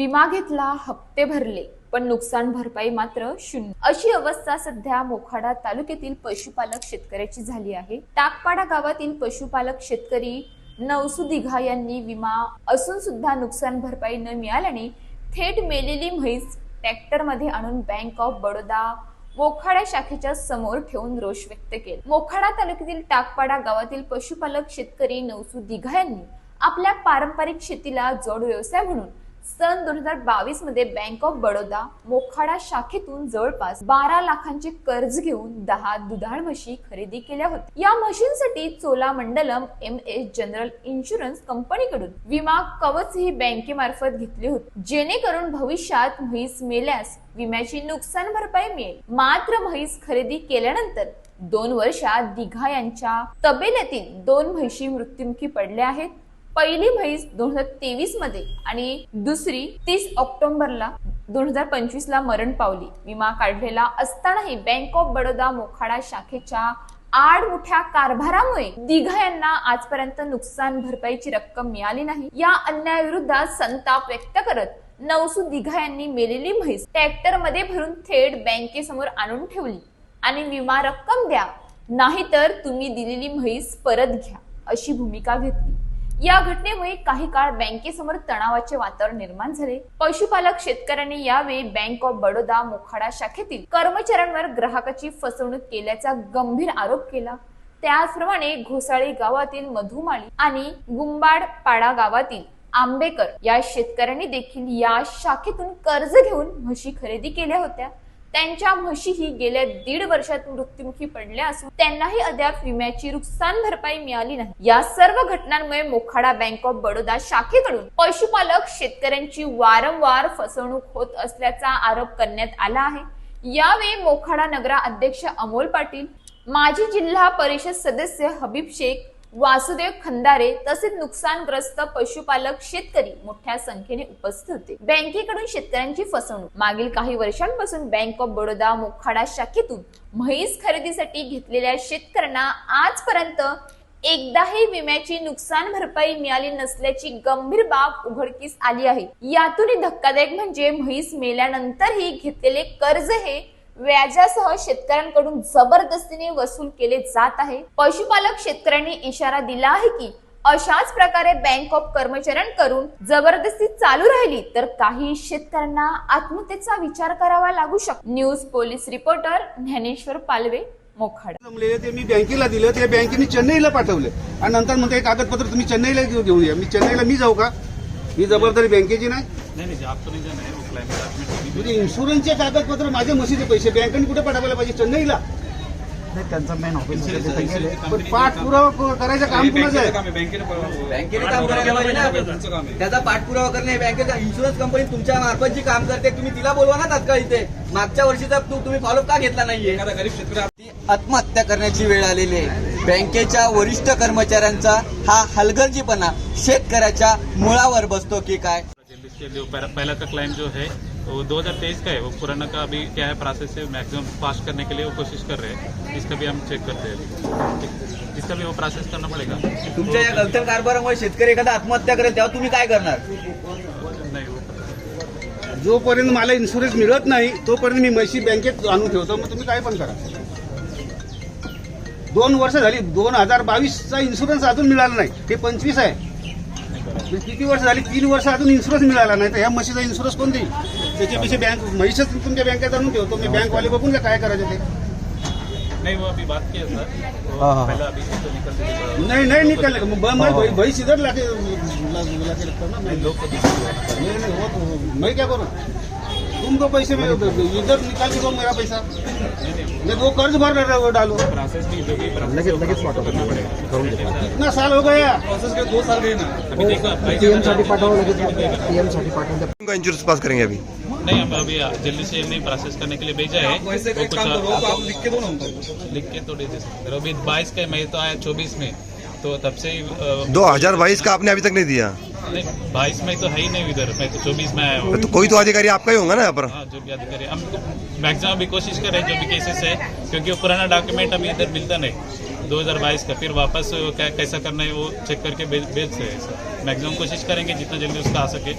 विमा घेतला हप्ते भरले पण नुकसान भरपाई मात्र शून्य. अशी अवस्था सध्या मोखाडा तालुक्यातील पशुपालक शेतकऱ्याची झाली आहे. टाकपाडा गावातील पशुपालक शेतकरी नवसू दिघा यांनी विमा असून सुद्धा नुकसान भरपाई न मिळाल्याने थेट मेलेली म्हैस ट्रॅक्टरमध्ये आणून बँक ऑफ बडोदा मोखाडा शाखेच्या समोर ठेवून रोष व्यक्त केला. मोखाडा तालुक्यातील टाकपाडा गावातील पशुपालक शेतकरी नवसू दिघा यांनी आपल्या पारंपरिक शेतीला जोड व्यवसाय म्हणून सन दोन हजार बावीसमध्ये बँक ऑफ बडोदा मोखाडा शाखेतून जवळपास बारा लाखांचे कर्ज घेऊन दहा दुधाळ म्हशी खरेदी केल्या होत्या. या म्हशींसाठी Cholamandalam M S general insurance कंपनीकडून विमा कवच ही बँकेमार्फत घेतले होते. जेणेकरून भविष्यात म्हैस मेल्यास विम्याची नुकसान भरपाई मिळेल. मात्र म्हैस खरेदी केल्यानंतर दोन वर्षात दिघा यांच्या तबेल्यातील दोन म्हशी मृत्युमुखी पडल्या आहेत. पहिली म्हैस दोन हजार तेवीसमध्ये आणि दुसरी तीस ऑक्टोबरला दोन हजार पंचवीस ला मरण पावली. विमा काढलेला असतानाही बँक ऑफ बडोदा मोखाडा शाखेच्या आड मोठ्या कारभारामुळे दिघा यांना आजपर्यंत नुकसान भरपाईची रक्कम मिळाली नाही. या अन्यायाविरुद्ध संताप व्यक्त करत नवसू दिघा यांनी मेलेली म्हैस ट्रॅक्टरमध्ये भरून थेट बँकेसमोर आणून ठेवली. आणि विमा रक्कम द्या नाहीतर तुम्ही दिलेली म्हैस परत घ्या अशी भूमिका घेतली. या घटनेमुळे काही काळ बँकेसमोर तणावाचे वातावरण निर्माण झाले. पशुपालक शेतकऱ्यांनी यावेळी बँक ऑफ बडोदा मोखाडा शाखेतील कर्मचाऱ्यांवर ग्राहकाची फसवणूक केल्याचा गंभीर आरोप केला. त्याचप्रमाणे घोसाळी गावातील मधुमाळी आणि गुंबाड पाडा गावातील आंबेकर या शेतकऱ्यांनी देखील या शाखेतून कर्ज घेऊन म्हशी खरेदी केल्या होत्या. त्यांच्या म्हशीही गेल्या दीड वर्षात मृत्युमुखी पडल्या असून त्यांनाही अद्याप विम्याची नुकसान भरपाई मिळाली नाही. या सर्व घटनांमुळे मोखाडा बँक ऑफ बडोदा शाखेकडून पशुपालक शेतकऱ्यांची वारंवार फसवणूक होत असल्याचा आरोप करण्यात आला आहे. यावेळी मोखाडा नगरा अध्यक्ष अमोल पाटील माजी जिल्हा परिषद सदस्य हबीब शेख वासुदेव खंदारे तसेच नुकसानग्रस्त पशुपालक शेतकरी मोठ्या संख्येने उपस्थित होते. बँकेकडून शेतकऱ्यांची फसवणूक. मागील काही वर्षांपासून बँक ऑफ बडोदा मोखाडा शाखेतून म्हैस खरेदीसाठी घेतलेल्या शेतकऱ्यांना आजपर्यंत एकदाही विम्याची नुकसान भरपाई मिळाली नसल्याची गंभीर बाब उघडकीस आली आहे. यातून धक्कादायक म्हणजे म्हैस मेल्यानंतरही घेतलेले कर्ज हे व्याजासह शेतकऱ्यांकडून जबरदस्तीने वसूल केले जात आहे. पशुपालक शेतकऱ्यांनी इशारा दिला आहे की अशाच प्रकारे बँक ऑफ कर्मचाऱ्यांकडून जबरदस्ती चालू राहिली तर काही शेतकऱ्यांना आत्महत्येचा विचार करावा लागू शकतो news police reporter Dnyaneshwar Palve Mokhada. ते मी बँकेला दिलं ते बँकेने चेन्नईला पाठवले. आणि नंतर म्हणते कागदपत्र तुम्ही चेन्नईला घेऊन या. मी चेन्नईला मी जाऊ का? ही जबाबदारी बँकेची नाही. नहीं नहीं नहीं म्हणजे इन्शुरन्सचे कागदपत्र माझे म्हशीचे पैसे बँकेने कुठे पाठवायला पाहिजे? चेन्नईला. नाही त्यांचा मेन ऑफिस इन्शुरन्स इन्शुरन्सची पण कंपनी पाठपुरावा क- करायचं काम कुणाचं आहे? काम आहे बँकेने बँकेने काम करायला पाहिजे ना तुमचं काम आहे. त्याचा पाठपुरावा करणे बँकेचा इन्शुरन्स कंपनी तुमच्या मार्फत जी काम करते तुम्ही तिला बोलवा ना तात्काळ इथे. मागच्या वर्षीचा तू तुम्ही फॉलोअप का घेतला नाहीये? एखादा गरीब शेतकरी ती आत्महत्या करण्याची वेळ आलेली आहे. बँकेच्या वरिष्ठ कर्मचाऱ्यांचा हा हलगर्जीपणा शेतकऱ्याच्या मुळावर बसतो की काय? जो पहला का क्लाइम जो है वो 2023 का है। वो पुराना का अभी क्या है प्रोसेस है मैक्सिमम फास्ट करने के लिए वो कोशिश कर रहे हैं। इसका भी हम चेक करते हैं। इसका भी वो प्रोसेस करना पड़ेगा। तुमच्या या गलथन कारभारामुळे शेतकरी एखादा आत्महत्या करेल तेव्हा तुम्ही काय करणार? नहीं वो जोपर्यंत मला इन्शुरन्स मिळत नाही तोपर्यंत मी म्हशी बँकेत आणून ठेवतो. मग तुम्ही काय पण करा. दोन वर्ष झाली दोन हजार बावीसचा इन्शुरन्स अजून मिळाला नाही. हे पंचवीस आहे. म्हणजे किती वर्ष झाली? तीन वर्ष अजून इन्शुरन्स मिळाला नाही. तर ह्या म्हशीचा इन्शुरन्स कोण देईल? त्याच्यापेक्षा बँक म्हशीच तुमच्या बँकेत आणून ठेवतो. मी बँकवाले बघून घ्या काय करायचं ते. नहीं वो अभी बात किया सर. वो हाँ, हाँ। पहला अभी तो निकलते थे नहीं नहीं निकलने का मैं मैं भाई भाई सीधर लाके ला, ला के रखता हूँ ना मैं लोग को नहीं नहीं वो तो मैं क्या करूँ? तुम दो पैसे में इधर निकाल के दो मेरा पैसा। मैं दो कर्ज भर रहा वो डालो। कितना साल हो गया। प्रोसेस के दो साल गए ना। अभी पीएम साठी पीएम साठी इंश्योरेंस पास करेंगे अभी? नहीं हम अभी जल्दी से नहीं प्रोसेस करने के लिए भेजा है। वैसे कुछ आप लिख के दो ना लिख के तो दे दे सकते अभी बाईस का मैं तो आया चौबीस में। तो तब से ही दो हज़ार बाईस का आपने अभी तक नहीं दिया? नहीं बाईस में तो है ही नहीं इधर मैं तो चौबीस में आया हूँ। तो कोई तो अधिकारी आपका ही होगा ना यहाँ पर? हाँ जो भी अधिकारी हम मैक्सिमम अभी कोशिश कर रहे हैं जो भी केसेस है क्योंकि वो पुराना डॉक्यूमेंट अभी इधर मिलता नहीं। 2022 का फिर वापस क्या कैसा करना है वो चेक करके भेज सर मैक्सिमम कोशिश करेंगे जितना जल्दी उसका आ सके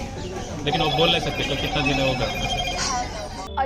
लेकिन वो बोल नहीं सकते तो कितना दिन है वो घर